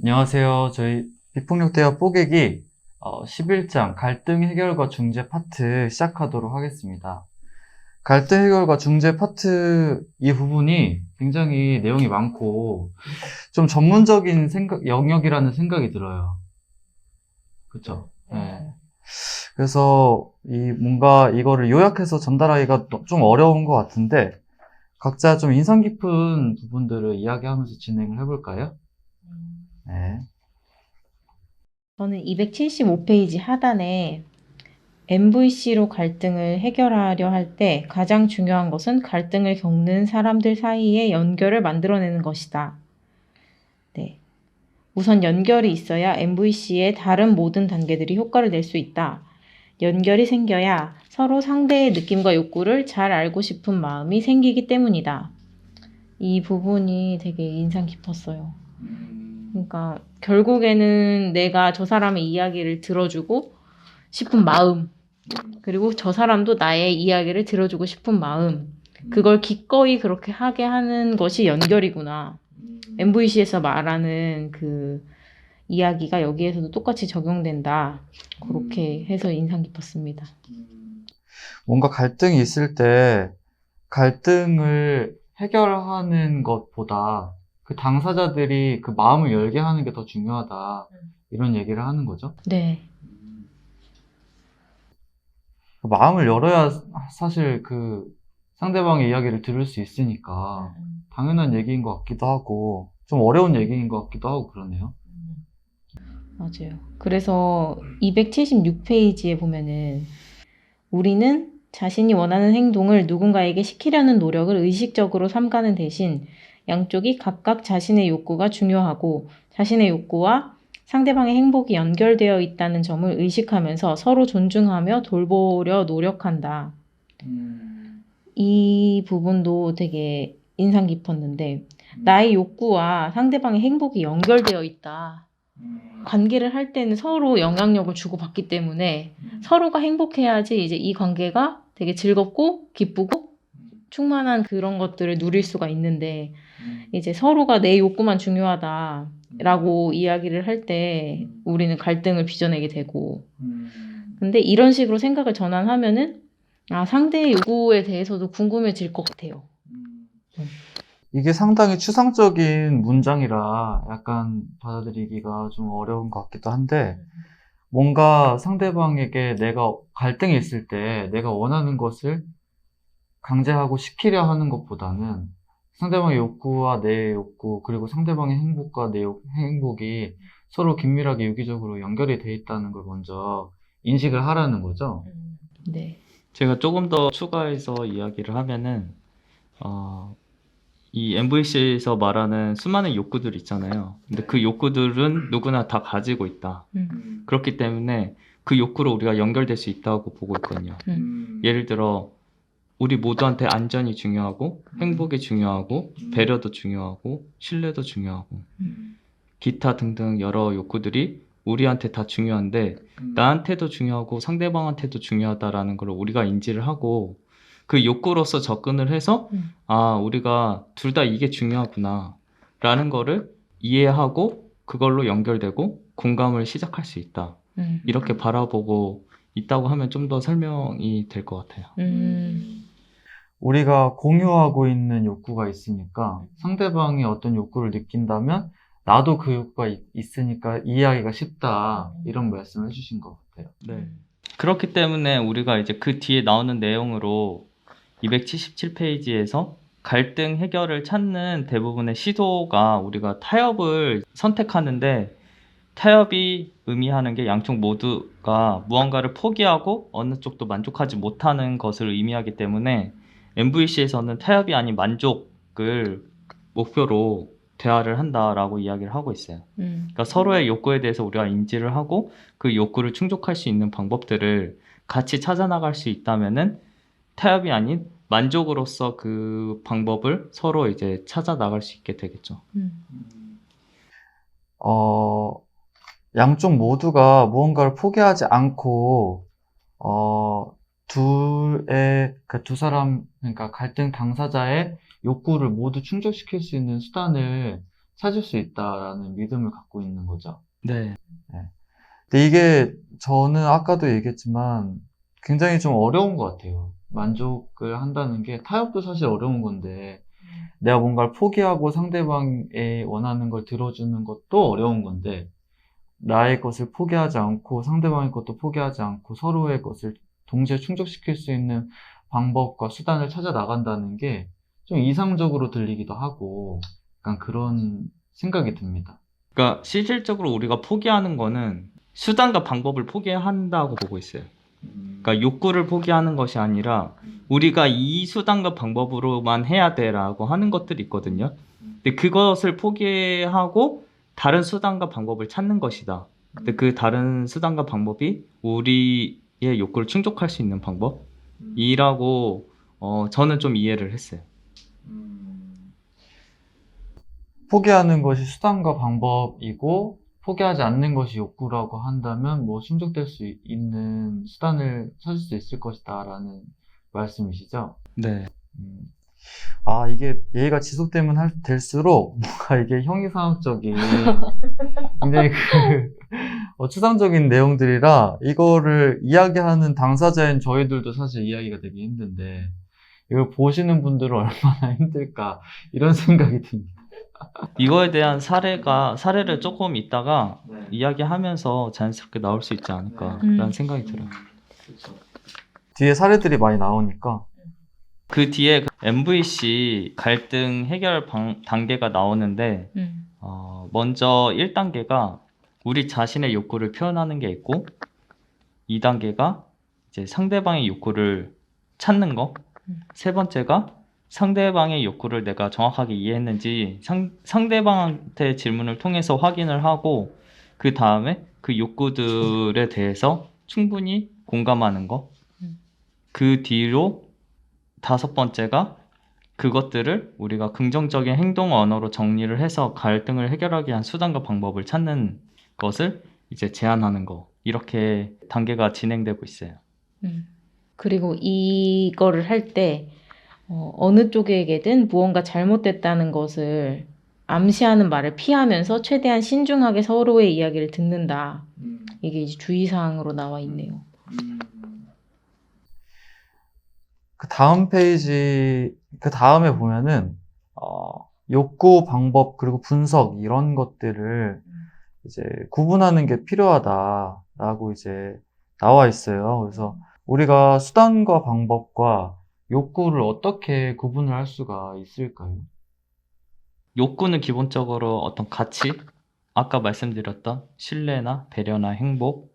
안녕하세요. 저희 비폭력 대화 뽀개기 어, 11장 갈등 해결과 중재 파트 시작하도록 하겠습니다. 갈등 해결과 중재 파트 이 부분이 굉장히 내용이 많고 좀 전문적인 생각, 영역이라는 생각이 들어요. 그쵸? 네. 그래서 이 뭔가 이거를 요약해서 전달하기가 좀 어려운 것 같은데 각자 좀 인상 깊은 부분들을 이야기하면서 진행을 해볼까요? 네. 저는 275페이지 하단에 MVC로 갈등을 해결하려 할 때 가장 중요한 것은 갈등을 겪는 사람들 사이의 연결을 만들어내는 것이다. 네. 우선 연결이 있어야 MVC의 다른 모든 단계들이 효과를 낼 수 있다. 연결이 생겨야 서로 상대의 느낌과 욕구를 잘 알고 싶은 마음이 생기기 때문이다. 이 부분이 되게 인상 깊었어요. 그러니까 결국에는 내가 저 사람의 이야기를 들어주고 싶은 마음 그리고 저 사람도 나의 이야기를 들어주고 싶은 마음 그걸 기꺼이 그렇게 하게 하는 것이 연결이구나. MVC에서 말하는 그 이야기가 여기에서도 똑같이 적용된다. 그렇게 해서 인상 깊었습니다. 뭔가 갈등이 있을 때 갈등을 해결하는 것보다 그 당사자들이 그 마음을 열게 하는 게 더 중요하다. 이런 얘기를 하는 거죠. 네. 그 마음을 열어야 사실 그 상대방의 이야기를 들을 수 있으니까 당연한 얘기인 것 같기도 하고 좀 어려운 얘기인 것 같기도 하고 그러네요. 맞아요. 그래서 276페이지에 보면은 우리는 자신이 원하는 행동을 누군가에게 시키려는 노력을 의식적으로 삼가는 대신 양쪽이 각각 자신의 욕구가 중요하고 자신의 욕구와 상대방의 행복이 연결되어 있다는 점을 의식하면서 서로 존중하며 돌보려 노력한다. 이 부분도 되게 인상 깊었는데 나의 욕구와 상대방의 행복이 연결되어 있다. 관계를 할 때는 서로 영향력을 주고받기 때문에 서로가 행복해야지 이제 이 관계가 되게 즐겁고 기쁘고 충만한 그런 것들을 누릴 수가 있는데 이제 서로가 내 욕구만 중요하다라고 이야기를 할 때 우리는 갈등을 빚어내게 되고. 근데 이런 식으로 생각을 전환하면은 아 상대의 요구에 대해서도 궁금해질 것 같아요. 이게 상당히 추상적인 문장이라 약간 받아들이기가 좀 어려운 것 같기도 한데 뭔가 상대방에게 내가 갈등이 있을 때 내가 원하는 것을 강제하고 시키려 하는 것보다는 상대방의 욕구와 내 욕구 그리고 상대방의 행복과 내 욕- 행복이 서로 긴밀하게 유기적으로 연결이 돼 있다는 걸 먼저 인식을 하라는 거죠. 네. 제가 조금 더 추가해서 이야기를 하면은 어, 이 MVC에서 말하는 수많은 욕구들 있잖아요. 근데 그 욕구들은 누구나 다 가지고 있다. 음, 그렇기 때문에 그 욕구로 우리가 연결될 수 있다고 보고 있거든요. 음. 예를 들어 우리 모두한테 안전이 중요하고 행복이 중요하고 배려도 중요하고 신뢰도 중요하고 음. 기타 등등 여러 욕구들이 우리한테 다 중요한데 나한테도 중요하고 상대방한테도 중요하다라는 걸 우리가 인지를 하고 그 욕구로서 접근을 해서 음. 아 우리가 둘 다 이게 중요하구나 라는 거를 이해하고 그걸로 연결되고 공감을 시작할 수 있다 음. 이렇게 바라보고 있다고 하면 좀 더 설명이 될 것 같아요. 음. 우리가 공유하고 있는 욕구가 있으니까 상대방이 어떤 욕구를 느낀다면 나도 그 욕구가 있- 있으니까 이해하기가 쉽다. 이런 말씀을 해주신 것 같아요. 네. 그렇기 때문에 우리가 이제 그 뒤에 나오는 내용으로 277페이지에서 갈등 해결을 찾는 대부분의 시도가 우리가 타협을 선택하는데 타협이 의미하는 게 양쪽 모두가 무언가를 포기하고 어느 쪽도 만족하지 못하는 것을 의미하기 때문에 MVC에서는 타협이 아닌 만족을 목표로 대화를 한다라고 이야기를 하고 있어요. 음. 그러니까 서로의 욕구에 대해서 우리가 인지를 하고 그 욕구를 충족할 수 있는 방법들을 같이 찾아 나갈 수 있다면은 타협이 아닌 만족으로서 그 방법을 서로 이제 찾아 나갈 수 있게 되겠죠. 음. 어, 양쪽 모두가 무언가를 포기하지 않고, 어, 둘의, 그두 사람, 그러니까 갈등 당사자의 욕구를 모두 충족시킬 수 있는 수단을 찾을 수 있다라는 믿음을 갖고 있는 거죠. 네. 근데 이게 저는 아까도 얘기했지만 굉장히 좀 어려운 것 같아요. 만족을 한다는 게 타협도 사실 어려운 건데 내가 뭔가를 포기하고 상대방의 원하는 걸 들어주는 것도 어려운 건데 나의 것을 포기하지 않고 상대방의 것도 포기하지 않고 서로의 것을 동시에 충족시킬 수 있는 방법과 수단을 찾아 나간다는 게 좀 이상적으로 들리기도 하고 약간 그런 생각이 듭니다. 그러니까 실질적으로 우리가 포기하는 거는 수단과 방법을 포기한다고 보고 있어요. 그러니까 욕구를 포기하는 것이 아니라 우리가 이 수단과 방법으로만 해야 돼라고 하는 것들이 있거든요. 근데 그것을 포기하고 다른 수단과 방법을 찾는 것이다. 근데 그 다른 수단과 방법이 우리의 욕구를 충족할 수 있는 방법이라고 어, 저는 좀 이해를 했어요. 포기하는 것이 수단과 방법이고 포기하지 않는 것이 욕구라고 한다면 뭐 충족될 수 있는 수단을 찾을 수 있을 것이다라는 말씀이시죠? 네. 음. 아, 이게 얘가 지속되면 할, 될수록 뭔가 이게 형이상학적인 굉장히 그 어, 추상적인 내용들이라 이거를 이야기하는 당사자인 저희들도 사실 이야기가 되게 힘든데 이걸 보시는 분들은 얼마나 힘들까 이런 생각이 듭니다. 이거에 대한 사례가 사례를 조금 있다가 네. 이야기하면서 자연스럽게 나올 수 있지 않을까라는 음. 생각이 들어요. 뒤에 사례들이 많이 나오니까 그 뒤에 그 MVC 갈등 해결 방- 단계가 나오는데 음. 어, 먼저 1단계가 우리 자신의 욕구를 표현하는 게 있고 2단계가 이제 상대방의 욕구를 찾는 거. 음. 세 번째가 상대방의 욕구를 내가 정확하게 이해했는지 상, 상대방한테 질문을 통해서 확인을 하고 그 다음에 그 욕구들에 대해서 충분히 공감하는 거. 음. 그 뒤로 다섯 번째가 그것들을 우리가 긍정적인 행동 언어로 정리를 해서 갈등을 해결하기 위한 수단과 방법을 찾는 것을 이제 제안하는 거. 이렇게 단계가 진행되고 있어요. 음. 그리고 이거를 할때 어, 어느 쪽에게든 무언가 잘못됐다는 것을 암시하는 말을 피하면서 최대한 신중하게 서로의 이야기를 듣는다. 이게 이제 주의사항으로 나와 있네요. 그 다음 페이지, 그 다음에 보면은, 어, 욕구, 방법, 그리고 분석, 이런 것들을 이제 구분하는 게 필요하다라고 이제 나와 있어요. 그래서 우리가 수단과 방법과 욕구를 어떻게 구분을 할 수가 있을까요? 욕구는 기본적으로 어떤 가치, 아까 말씀드렸던 신뢰나 배려나 행복,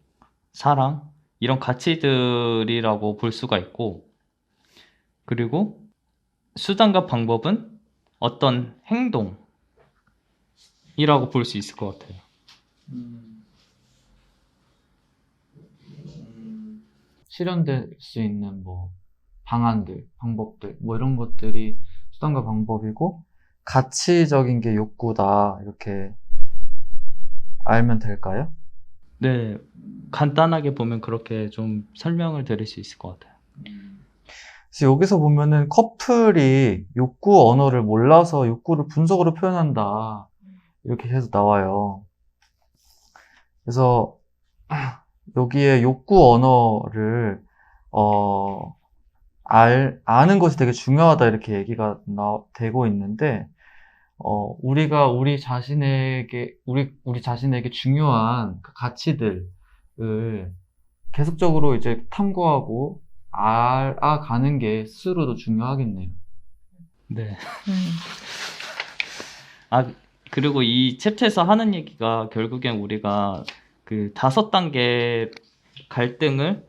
사랑, 이런 가치들이라고 볼 수가 있고, 그리고 수단과 방법은 어떤 행동이라고 볼 수 있을 것 같아요. 실현될 수 있는 뭐 방안들, 방법들, 뭐 이런 것들이 수단과 방법이고 가치적인 게 욕구다 이렇게 알면 될까요? 네, 간단하게 보면 그렇게 좀 설명을 드릴 수 있을 것 같아요. 그래서 여기서 보면은 커플이 욕구 언어를 몰라서 욕구를 분석으로 표현한다 이렇게 해서 나와요. 그래서 여기에 욕구 언어를 어 알, 아는 것이 되게 중요하다 이렇게 얘기가 나, 되고 있는데 어 우리가 우리 자신에게 우리 우리 자신에게 중요한 그 가치들을 계속적으로 이제 탐구하고 알아가는 게 스스로도 중요하겠네요. 네. 음. 아, 그리고 이 챕터에서 하는 얘기가 결국엔 우리가 그 다섯 단계 갈등을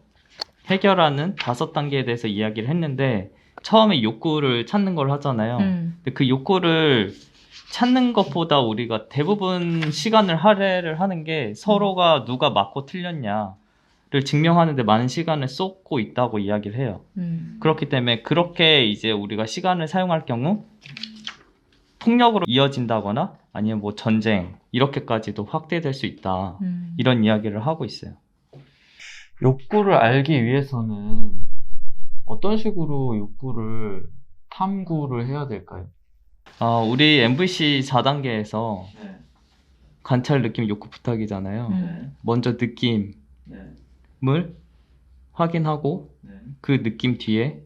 해결하는 다섯 단계에 대해서 이야기를 했는데 처음에 욕구를 찾는 걸 하잖아요. 음. 근데 그 욕구를 찾는 것보다 우리가 대부분 시간을 할애를 하는 게 서로가 누가 맞고 틀렸냐 를 증명하는 데 많은 시간을 쏟고 있다고 이야기를 해요. 음. 그렇기 때문에 그렇게 이제 우리가 시간을 사용할 경우 폭력으로 이어진다거나 아니면 뭐 전쟁 이렇게까지도 확대될 수 있다. 음. 이런 이야기를 하고 있어요. 욕구를 알기 위해서는 어떤 식으로 욕구를 탐구를 해야 될까요? 아, 우리 MVC 4단계에서 네. 관찰 느낌 욕구 부탁이잖아요. 음. 먼저 느낌 을 네. 확인하고 네. 그 느낌 뒤에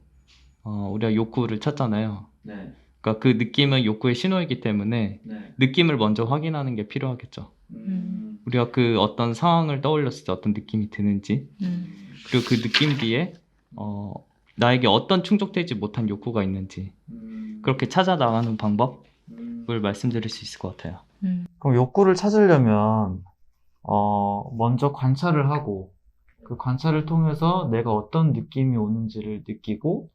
어, 우리가 욕구를 찾잖아요. 네. 그러니까 그 느낌은 욕구의 신호이기 때문에 네. 느낌을 먼저 확인하는 게 필요하겠죠. 음. 우리가 그 어떤 상황을 떠올렸을 때 어떤 느낌이 드는지 음. 그리고 그 느낌 뒤에 어, 나에게 어떤 충족되지 못한 욕구가 있는지 음. 그렇게 찾아 나가는 방법을 음. 말씀드릴 수 있을 것 같아요. 음. 그럼 욕구를 찾으려면 어, 먼저 관찰을 하고 그 관찰을 통해서 내가 어떤 느낌이 오는지를 느끼고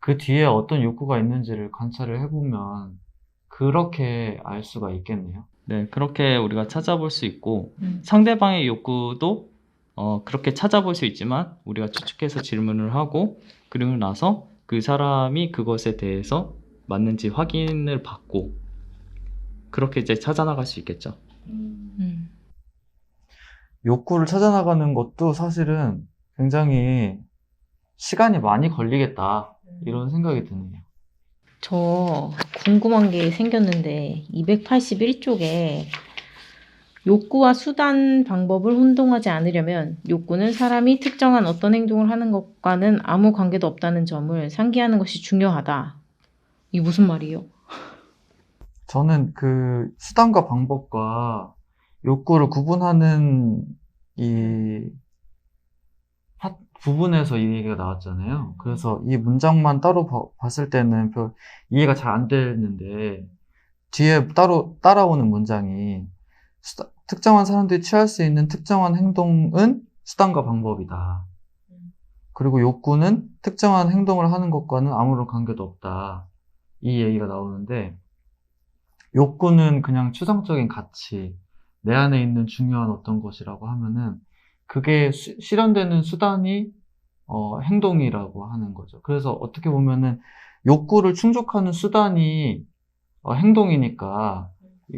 그 뒤에 어떤 욕구가 있는지를 관찰을 해보면 그렇게 알 수가 있겠네요. 네, 그렇게 우리가 찾아볼 수 있고 음. 상대방의 욕구도 어, 그렇게 찾아볼 수 있지만 우리가 추측해서 질문을 하고 그리고 나서 그 사람이 그것에 대해서 맞는지 확인을 받고 그렇게 이제 찾아나갈 수 있겠죠. 음. 욕구를 찾아나가는 것도 사실은 굉장히 시간이 많이 걸리겠다 이런 생각이 드네요. 저 궁금한 게 생겼는데 281쪽에 욕구와 수단 방법을 혼동하지 않으려면 욕구는 사람이 특정한 어떤 행동을 하는 것과는 아무 관계도 없다는 점을 상기하는 것이 중요하다. 이게 무슨 말이에요? 저는 그 수단과 방법과 욕구를 구분하는 이 파- 부분에서 이 얘기가 나왔잖아요. 그래서 이 문장만 따로 봐- 봤을 때는 별 이해가 잘안 되는데 뒤에 따로 따라오는 문장이 수다- 특정한 사람들이 취할 수 있는 특정한 행동은 수단과 방법이다. 그리고 욕구는 특정한 행동을 하는 것과는 아무런 관계도 없다. 이 얘기가 나오는데 욕구는 그냥 추상적인 가치, 내 안에 있는 중요한 어떤 것이라고 하면은 그게 수- 실현되는 수단이 어, 행동이라고 하는 거죠. 그래서 어떻게 보면은 욕구를 충족하는 수단이 어, 행동이니까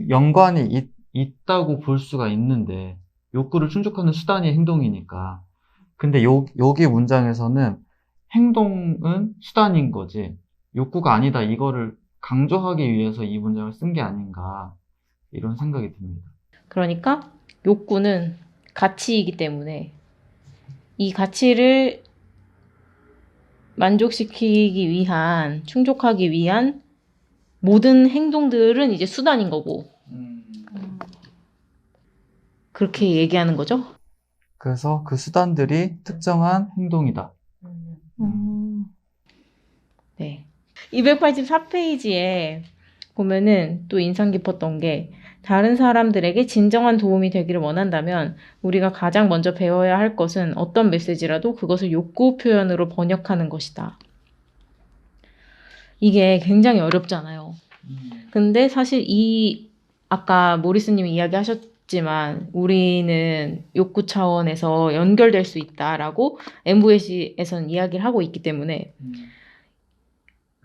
연관이 있, 있다고 볼 수가 있는데 욕구를 충족하는 수단이 행동이니까 근데 요, 여기 문장에서는 행동은 수단인 거지 욕구가 아니다 이거를 강조하기 위해서 이 문장을 쓴 게 아닌가 이런 생각이 듭니다. 그러니까 욕구는 가치이기 때문에 이 가치를 만족시키기 위한, 충족하기 위한 모든 행동들은 이제 수단인 거고, 그렇게 얘기하는 거죠? 그래서 그 수단들이 특정한 행동이다. 네. 284페이지에 보면은 또 인상 깊었던 게 다른 사람들에게 진정한 도움이 되기를 원한다면 우리가 가장 먼저 배워야 할 것은 어떤 메시지라도 그것을 욕구 표현으로 번역하는 것이다. 이게 굉장히 어렵잖아요. 근데 사실 이 아까 모리스님이 이야기하셨지만 우리는 욕구 차원에서 연결될 수 있다라고 MVC에서는 이야기를 하고 있기 때문에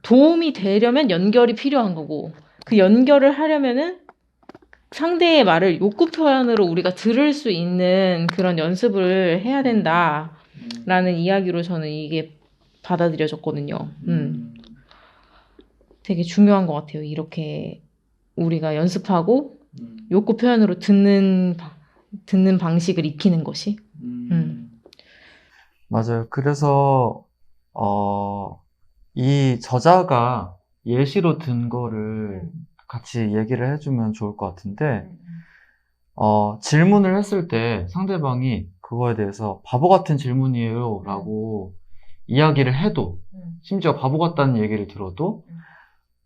도움이 되려면 연결이 필요한 거고 그 연결을 하려면은 상대의 말을 욕구 표현으로 우리가 들을 수 있는 그런 연습을 해야 된다라는 이야기로 저는 이게 받아들여졌거든요. 음. 되게 중요한 것 같아요. 이렇게 우리가 연습하고 욕구 표현으로 듣는 바- 듣는 방식을 익히는 것이. 음. 맞아요. 그래서 어, 이 저자가 예시로 든 거를 같이 얘기를 해주면 좋을 것 같은데 어, 질문을 했을 때 상대방이 그거에 대해서 바보 같은 질문이에요 라고 이야기를 해도 심지어 바보 같다는 얘기를 들어도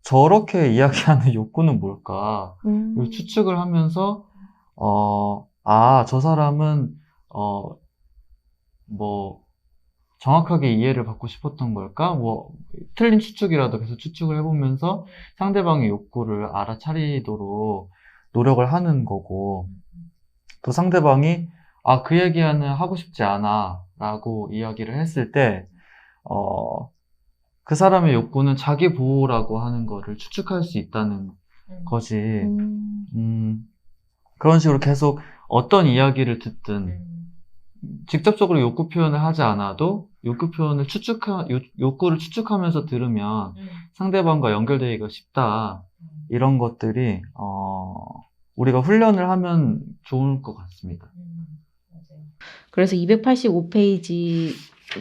저렇게 이야기하는 욕구는 뭘까? 이걸 추측을 하면서 어, 아, 저 사람은 어, 뭐 정확하게 이해를 받고 싶었던 걸까? 뭐 틀린 추측이라도 계속 추측을 해보면서 상대방의 욕구를 알아차리도록 노력을 하는 거고 또 상대방이 아, 그 얘기는 하고 싶지 않아 라고 이야기를 했을 때 어, 그 사람의 욕구는 자기 보호라고 하는 거를 추측할 수 있다는 것이 음, 그런 식으로 계속 어떤 이야기를 듣든 직접적으로 욕구 표현을 하지 않아도 욕구 표현을 추측하, 욕, 욕구를 추측하면서 들으면 상대방과 연결되기가 쉽다. 이런 것들이 어, 우리가 훈련을 하면 좋을 것 같습니다. 그래서 285페이지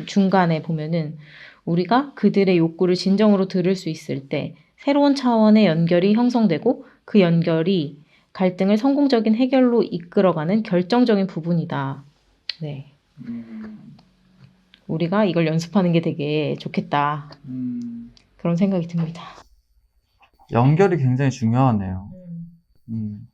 중간에 보면은 우리가 그들의 욕구를 진정으로 들을 수 있을 때 새로운 차원의 연결이 형성되고 그 연결이 갈등을 성공적인 해결로 이끌어가는 결정적인 부분이다. 네. 우리가 이걸 연습하는 게 되게 좋겠다. 그런 생각이 듭니다. 연결이 굉장히 중요하네요. 음.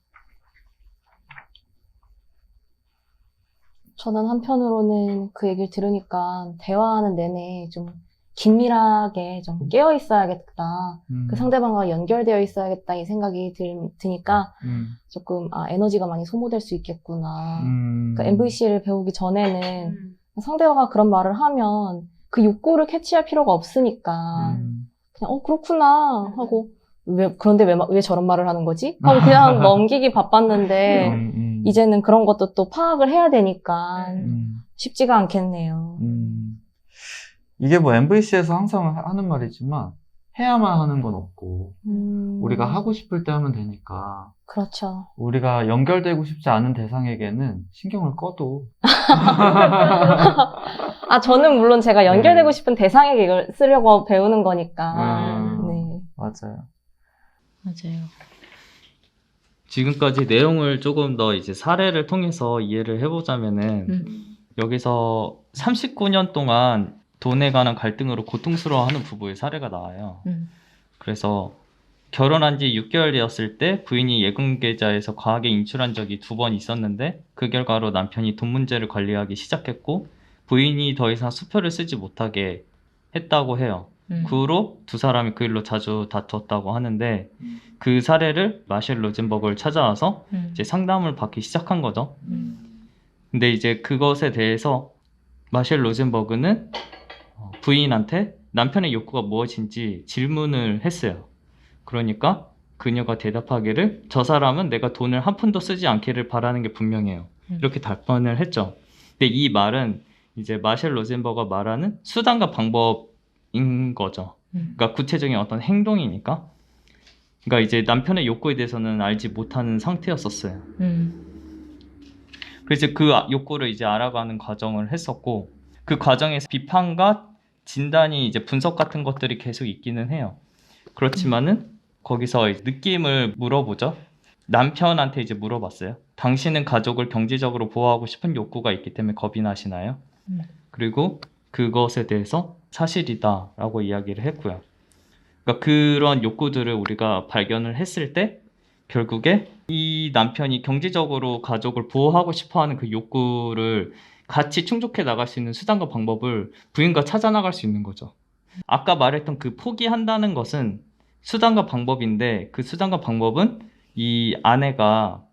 저는 한편으로는 그 얘기를 들으니까 대화하는 내내 좀 긴밀하게 좀 깨어 있어야겠다. 음. 그 상대방과 연결되어 있어야겠다. 이 생각이 들, 드니까 음. 조금 아, 에너지가 많이 소모될 수 있겠구나. 음. 그 MVC를 배우기 전에는 상대가 그런 말을 하면 그 욕구를 캐치할 필요가 없으니까 음. 그냥 어 그렇구나 하고 왜 그런데 왜, 마- 왜 저런 말을 하는 거지? 하고 그냥 넘기기 바빴는데 음, 음. 이제는 그런 것도 또 파악을 해야 되니까 음. 쉽지가 않겠네요. 음. 이게 뭐 MVC에서 항상 하- 하는 말이지만 해야만 하는 건 없고 음, 우리가 하고 싶을 때 하면 되니까 그렇죠. 우리가 연결되고 싶지 않은 대상에게는 신경을 꺼도 아 저는 물론 제가 연결되고 네. 싶은 대상에게 이걸 쓰려고 배우는 거니까. 음. 네. 맞아요. 맞아요. 지금까지 내용을 조금 더 이제 사례를 통해서 이해를 해보자면은 음. 여기서 39년 동안 돈에 관한 갈등으로 고통스러워하는 부부의 사례가 나와요. 음. 그래서 결혼한 지 6개월 되었을 때 부인이 예금 계좌에서 과하게 인출한 적이 두 번 있었는데 그 결과로 남편이 돈 문제를 관리하기 시작했고 부인이 더 이상 수표를 쓰지 못하게 했다고 해요. 음. 그 후로 두 사람이 그 일로 자주 다투었다고 하는데 그 사례를 마셸 로젠버그를 찾아와서 음. 이제 상담을 받기 시작한 거죠. 음. 근데 이제 그것에 대해서 마셸 로젠버그는 어, 부인한테 남편의 욕구가 무엇인지 질문을 했어요. 그러니까 그녀가 대답하기를 저 사람은 내가 돈을 한 푼도 쓰지 않기를 바라는 게 분명해요. 음. 이렇게 답변을 했죠. 근데 이 말은 이제 마셸 로젠버가 말하는 수단과 방법인 거죠. 음. 그러니까 구체적인 어떤 행동이니까. 그러니까 이제 남편의 욕구에 대해서는 알지 못하는 상태였었어요. 음. 그래서 그 아- 욕구를 이제 알아가는 과정을 했었고 그 과정에서 비판과 진단이 이제 분석 같은 것들이 계속 있기는 해요. 그렇지만은 거기서 느낌을 물어보죠. 남편한테 이제 물어봤어요. 당신은 가족을 경제적으로 보호하고 싶은 욕구가 있기 때문에 겁이 나시나요? 음. 그리고 그것에 대해서 사실이다라고 이야기를 했고요. 그러니까 그런 욕구들을 우리가 발견을 했을 때 결국에 이 남편이 경제적으로 가족을 보호하고 싶어 하는 그 욕구를 같이 충족해 나갈 수 있는 수단과 방법을 부인과 찾아 나갈 수 있는 거죠. 아까 말했던 그 포기한다는 것은 수단과 방법인데 그 수단과 방법은 이 아내가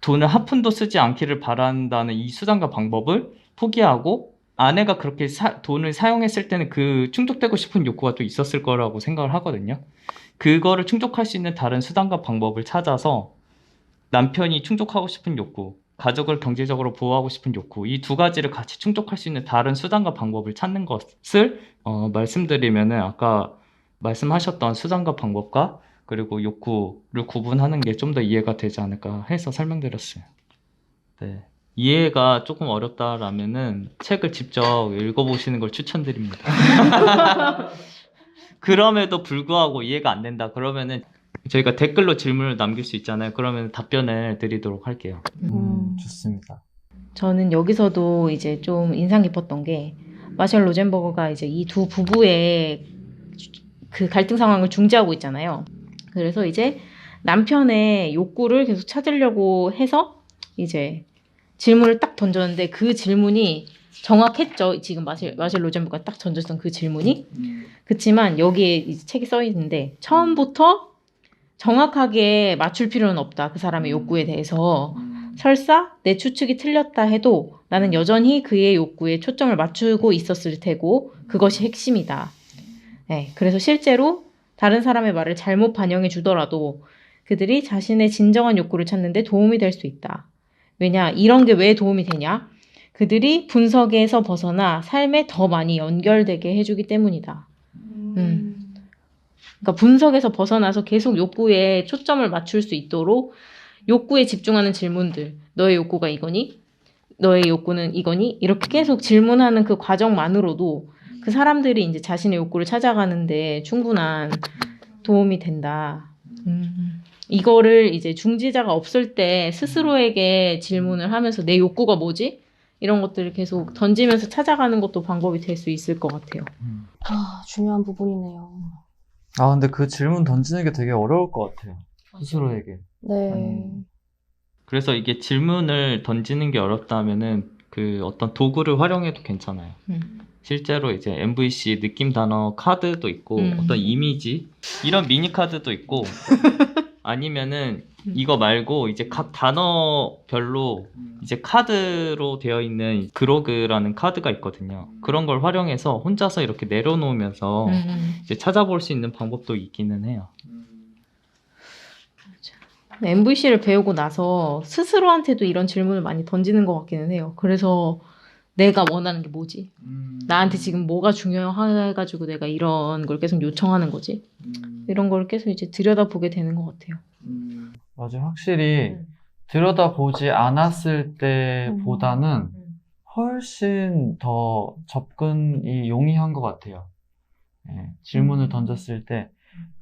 돈을 한 푼도 쓰지 않기를 바란다는 이 수단과 방법을 포기하고 아내가 그렇게 사- 돈을 사용했을 때는 그 충족되고 싶은 욕구가 또 있었을 거라고 생각을 하거든요. 그거를 충족할 수 있는 다른 수단과 방법을 찾아서 남편이 충족하고 싶은 욕구, 가족을 경제적으로 보호하고 싶은 욕구, 이 두 가지를 같이 충족할 수 있는 다른 수단과 방법을 찾는 것을 어, 말씀드리면은 아까 말씀하셨던 수단과 방법과 그리고 욕구를 구분하는 게 좀 더 이해가 되지 않을까 해서 설명드렸어요. 네. 이해가 조금 어렵다라면은 책을 직접 읽어보시는 걸 추천드립니다. 그럼에도 불구하고 이해가 안 된다 그러면은 저희가 댓글로 질문을 남길 수 있잖아요. 그러면 답변을 드리도록 할게요. 음, 음. 좋습니다. 저는 여기서도 이제 좀 인상 깊었던 게 마셜 로젠버거가 이제 이 두 부부의 그 갈등 상황을 중재하고 있잖아요. 그래서 이제 남편의 욕구를 계속 찾으려고 해서 이제 질문을 딱 던졌는데 그 질문이 정확했죠. 지금 마실, 마실 로젠버가 딱 던졌던 그 질문이. 그렇지만 여기에 이제 책이 써 있는데 처음부터 정확하게 맞출 필요는 없다. 그 사람의 욕구에 대해서. 설사 내 추측이 틀렸다 해도 나는 여전히 그의 욕구에 초점을 맞추고 있었을 테고 그것이 핵심이다. 네, 그래서 실제로 다른 사람의 말을 잘못 반영해 주더라도 그들이 자신의 진정한 욕구를 찾는데 도움이 될 수 있다. 왜냐, 이런 게 왜 도움이 되냐? 그들이 분석에서 벗어나 삶에 더 많이 연결되게 해주기 때문이다. 음. 그러니까 분석에서 벗어나서 계속 욕구에 초점을 맞출 수 있도록 욕구에 집중하는 질문들. 너의 욕구가 이거니? 너의 욕구는 이거니? 이렇게 계속 질문하는 그 과정만으로도 그 사람들이 이제 자신의 욕구를 찾아가는데 충분한 도움이 된다. 음. 이거를 이제 중지자가 없을 때 스스로에게 질문을 하면서 내 욕구가 뭐지? 이런 것들을 계속 던지면서 찾아가는 것도 방법이 될 수 있을 것 같아요. 아, 중요한 부분이네요. 아, 근데 그 질문 던지는 게 되게 어려울 것 같아요. 스스로에게. 네. 음. 그래서 이게 질문을 던지는 게 어렵다면은 그 어떤 도구를 활용해도 괜찮아요. 음. 실제로 이제 MVC 느낌 단어 카드도 있고 음. 어떤 이미지 이런 미니 카드도 있고 아니면은 음. 이거 말고 이제 각 단어별로 이제 카드로 되어 있는 그로그라는 카드가 있거든요. 그런 걸 활용해서 혼자서 이렇게 내려놓으면서 음. 이제 찾아볼 수 있는 방법도 있기는 해요. MVC를 배우고 나서 스스로한테도 이런 질문을 많이 던지는 것 같기는 해요. 그래서 내가 원하는 게 뭐지? 나한테 지금 뭐가 중요해가지고 내가 이런 걸 계속 요청하는 거지? 이런 걸 계속 이제 들여다보게 되는 것 같아요. 맞아요. 확실히 음. 들여다보지 않았을 때보다는 훨씬 더 접근이 용이한 것 같아요. 예, 질문을 음. 던졌을 때.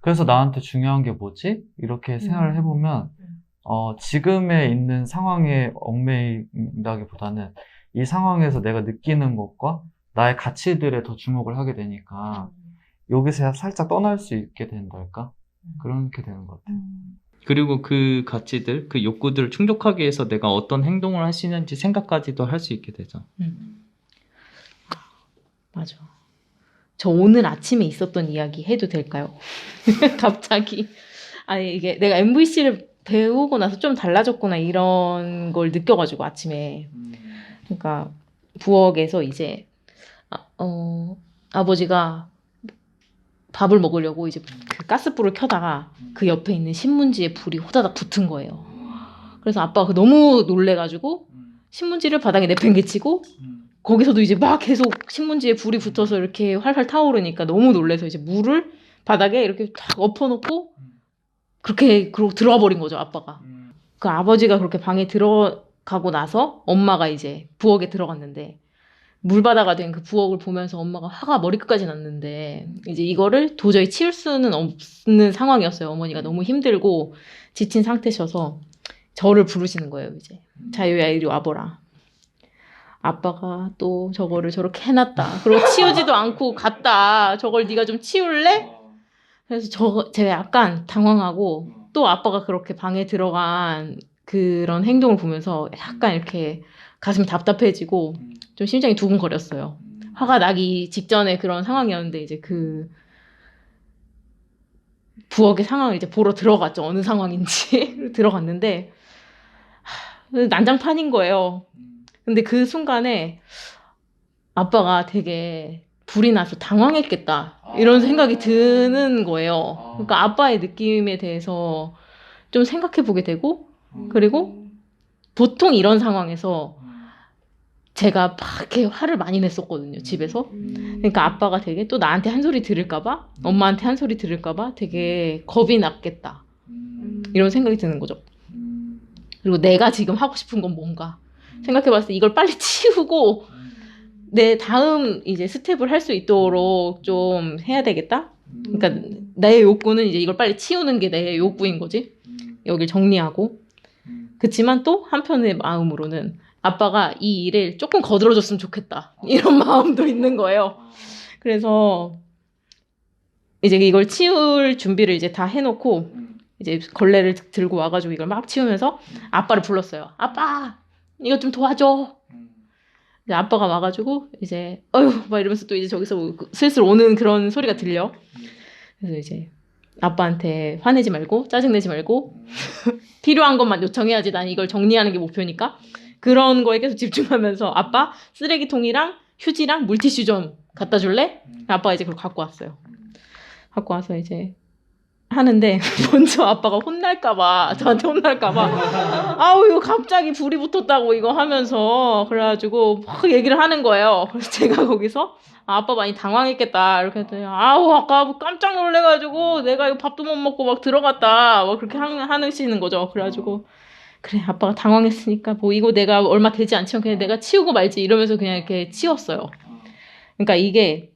그래서 나한테 중요한 게 뭐지? 이렇게 생각을 음. 해보면, 음. 어, 지금에 있는 상황에 얽매인다기보다는 이 상황에서 내가 느끼는 것과 나의 가치들에 더 주목을 하게 되니까, 여기서 살짝 떠날 수 있게 된달까? 그렇게 되는 것 같아요. 그리고 그 가치들, 그 욕구들을 충족하기 위해서 내가 어떤 행동을 할 수 있는지 생각까지도 할 수 있게 되죠. 음. 맞아. 저 오늘 아침에 있었던 이야기 해도 될까요? 갑자기. 아니, 이게 내가 MVC를 배우고 나서 좀 달라졌구나, 이런 걸 느껴가지고, 아침에. 그러니까, 부엌에서 이제, 아, 어, 아버지가 밥을 먹으려고 이제 그 가스불을 켜다가 그 옆에 있는 신문지에 불이 호다닥 붙은 거예요. 그래서 아빠가 너무 놀래가지고 신문지를 바닥에 내팽개치고 거기서도 이제 막 계속 신문지에 불이 붙어서 이렇게 활활 타오르니까 너무 놀래서 이제 물을 바닥에 이렇게 탁 엎어놓고 그렇게 그러고 들어와 버린 거죠 아빠가. 그 아버지가 그렇게 방에 들어 가고 나서 엄마가 이제 부엌에 들어갔는데 물바다가 된 그 부엌을 보면서 엄마가 화가 머리끝까지 났는데 이제 이거를 도저히 치울 수는 없는 상황이었어요. 어머니가 너무 힘들고 지친 상태셔서 저를 부르시는 거예요. 이제 자유야 이리 와보라. 아빠가 또 저거를 저렇게 해놨다. 그리고 치우지도 않고 갔다. 저걸 네가 좀 치울래? 그래서 저 제가 약간 당황하고 또 아빠가 그렇게 방에 들어간 그런 행동을 보면서 약간 이렇게 가슴이 답답해지고 좀 심장이 두근거렸어요. 화가 나기 직전에 그런 상황이었는데 이제 그 부엌의 상황을 이제 보러 들어갔죠. 어느 상황인지 들어갔는데 하, 난장판인 거예요. 근데 그 순간에 아빠가 되게 불이 나서 당황했겠다 이런 생각이 드는 거예요. 그러니까 아빠의 느낌에 대해서 좀 생각해 보게 되고 그리고 보통 이런 상황에서 제가 막 이렇게 화를 많이 냈었거든요 집에서. 그러니까 아빠가 되게 또 나한테 한 소리 들을까봐 엄마한테 한 소리 들을까봐 되게 겁이 났겠다 이런 생각이 드는 거죠. 그리고 내가 지금 하고 싶은 건 뭔가 생각해봤을 때 이걸 빨리 치우고 내 다음 이제 스텝을 할 수 있도록 좀 해야 되겠다. 그러니까 내 욕구는 이제 이걸 빨리 치우는 게 내 욕구인 거지. 여길 정리하고. 그치만 또 한편의 마음으로는 아빠가 이 일을 조금 거들어줬으면 좋겠다. 이런 마음도 있는 거예요. 그래서 이제 이걸 치울 준비를 이제 다 해놓고 이제 걸레를 들고 와가지고 이걸 막 치우면서 아빠를 불렀어요. 아빠, 이거 좀 도와줘. 이제 아빠가 와가지고 이제 어휴 막 이러면서 또 이제 저기서 슬슬 오는 그런 소리가 들려. 그래서 이제 아빠한테 화내지 말고 짜증내지 말고 필요한 것만 요청해야지. 난 이걸 정리하는 게 목표니까 그런 거에 계속 집중하면서 아빠 쓰레기통이랑 휴지랑 물티슈 좀 갖다 줄래? 아빠가 이제 그걸 갖고 왔어요. 갖고 와서 이제 하는데 먼저 아빠가 혼날까봐 저한테 혼날까봐 아우 이거 갑자기 불이 붙었다고 이거 하면서 그래가지고 막 얘기를 하는 거예요. 그래서 제가 거기서 아, 아빠 많이 당황했겠다 이렇게 했더니 아우 아까 깜짝 놀래가지고 내가 이거 밥도 못 먹고 막 들어갔다 막 그렇게 하는 하시는 거죠. 그래가지고 그래 아빠가 당황했으니까 뭐 이거 내가 얼마 되지 않지만 그냥 내가 치우고 말지 이러면서 그냥 이렇게 치웠어요. 그러니까 이게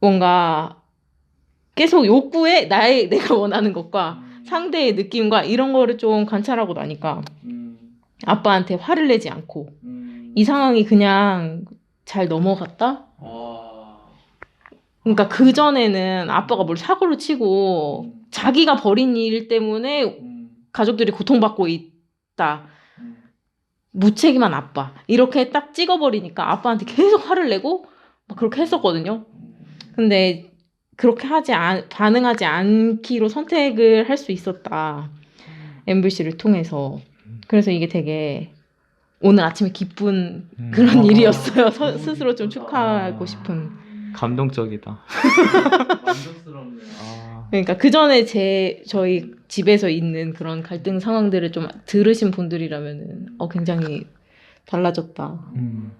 뭔가 계속 욕구에 나의 내가 원하는 것과 상대의 느낌과 이런 거를 좀 관찰하고 나니까 아빠한테 화를 내지 않고 이 상황이 그냥 잘 넘어갔다? 그러니까 그 전에는 아빠가 뭘 사고를 치고 자기가 벌인 일 때문에 가족들이 고통받고 있다. 무책임한 아빠. 이렇게 딱 찍어버리니까 아빠한테 계속 화를 내고 막 그렇게 했었거든요. 근데 그렇게 하지 않, 반응하지 않기로 선택을 할 수 있었다. MVC를 통해서. 그래서 이게 되게 오늘 아침에 기쁜 음. 그런 일이었어요. 서- 스스로 좀 축하하고 싶은. 감동적이다. 만족스럽네요. 아, 그러니까 그 전에 제 저희 집에서 있는 그런 갈등 상황들을 좀 들으신 분들이라면은 어 굉장히 달라졌다 음.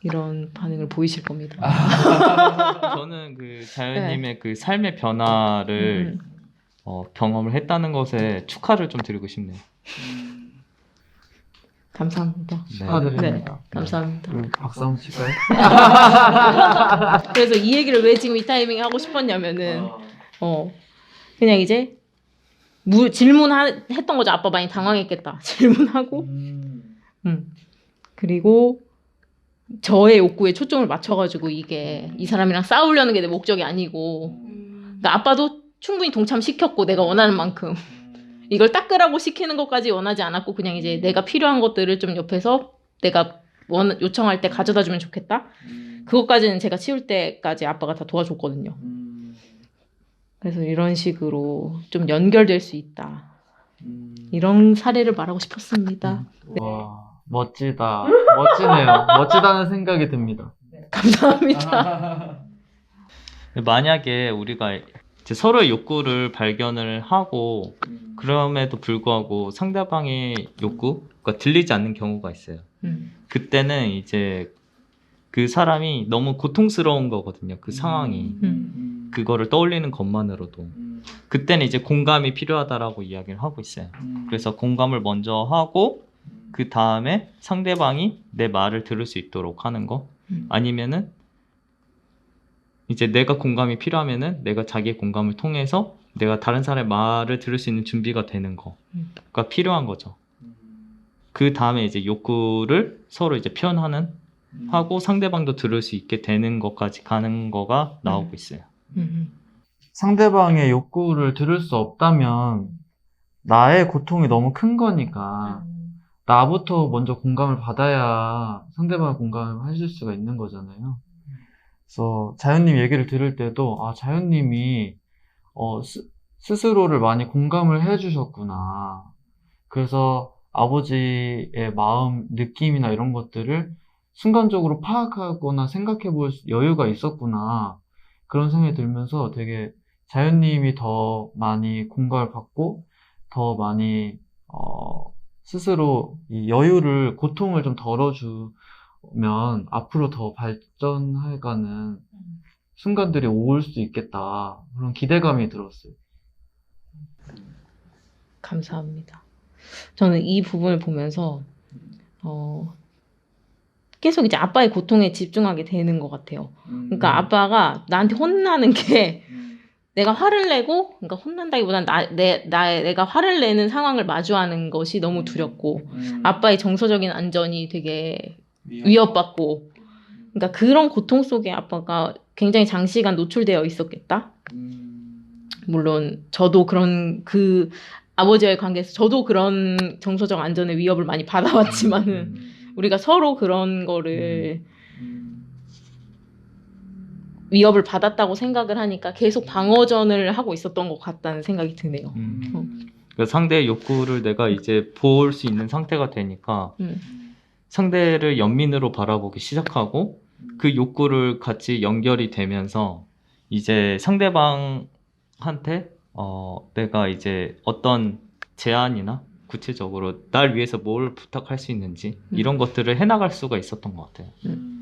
이런 반응을 보이실 겁니다. 저는 그 자연님의 그 삶의 변화를 음. 어, 경험을 했다는 것에 축하를 좀 드리고 싶네요. 감사합니다. 축하드립니다. 감사합니다. 그 박수 한번 칠까요? 그래서 이 얘기를 왜 지금 이 타이밍에 하고 싶었냐면은 어 그냥 이제 무, 질문했던 거죠. 아빠 많이 당황했겠다. 질문하고 음. 음. 그리고 저의 욕구에 초점을 맞춰가지고 이게 이 사람이랑 싸우려는 게 내 목적이 아니고 그러니까 아빠도 충분히 동참시켰고 내가 원하는 만큼 이걸 닦으라고 시키는 것까지 원하지 않았고 그냥 이제 내가 필요한 것들을 좀 옆에서 내가 원 요청할 때 가져다 주면 좋겠다. 그것까지는 제가 치울 때까지 아빠가 다 도와줬거든요. 그래서 이런 식으로 좀 연결될 수 있다. 이런 사례를 말하고 싶었습니다. 와 멋지다. 멋지네요. 멋지다는 생각이 듭니다. 감사합니다. 만약에 우리가 이제 서로의 욕구를 발견을 하고 그럼에도 불구하고 상대방의 욕구가 들리지 않는 경우가 있어요. 음. 그때는 이제 그 사람이 너무 고통스러운 거거든요. 그 상황이. 음. 그거를 떠올리는 것만으로도. 그때는 이제 공감이 필요하다라고 이야기를 하고 있어요. 그래서 공감을 먼저 하고 그 다음에 상대방이 내 말을 들을 수 있도록 하는 거 음. 아니면은 이제 내가 공감이 필요하면은 내가 자기의 공감을 통해서 내가 다른 사람의 말을 들을 수 있는 준비가 되는 음. 거가 필요한 거죠. 그 다음에 이제 욕구를 서로 이제 표현하는 하고 상대방도 들을 수 있게 되는 것까지 가는 거가 나오고 음. 있어요. 음. 상대방의 욕구를 들을 수 없다면 나의 고통이 너무 큰 거니까 나부터 먼저 공감을 받아야 상대방의 공감을 하실 수가 있는 거잖아요. 그래서 자연님 얘기를 들을 때도 아 자연님이 어, 스, 스스로를 많이 공감을 해주셨구나. 그래서 아버지의 마음, 느낌이나 이런 것들을 순간적으로 파악하거나 생각해 볼 수- 여유가 있었구나. 그런 생각이 들면서 되게 자연님이 더 많이 공감을 받고 더 많이 어, 스스로 이 여유를 고통을 좀 덜어주면 앞으로 더 발전해가는 순간들이 올 수 있겠다 그런 기대감이 들었어요. 감사합니다. 저는 이 부분을 보면서 어, 계속 이제 아빠의 고통에 집중하게 되는 것 같아요. 그러니까 아빠가 나한테 혼나는 게 내가 화를 내고, 그러니까 혼난다기보다는 나, 내, 나, 내가 화를 내는 상황을 마주하는 것이 너무 두렵고, 아빠의 정서적인 안전이 되게 위협 받고, 그러니까 그런 고통 속에 아빠가 굉장히 장시간 노출되어 있었겠다. 물론 저도 그런 그 아버지와의 관계에서 저도 그런 정서적 안전의 위협을 많이 받아왔지만은 우리가 서로 그런 거를 위협을 받았다고 생각을 하니까 계속 방어전을 하고 있었던 것 같다는 생각이 드네요. 음. 그러니까 상대의 욕구를 내가 이제 볼 수 있는 상태가 되니까 음. 상대를 연민으로 바라보기 시작하고 그 욕구를 같이 연결이 되면서 이제 상대방한테 어, 내가 이제 어떤 제안이나 구체적으로 날 위해서 뭘 부탁할 수 있는지 음. 이런 것들을 해나갈 수가 있었던 것 같아요. 음.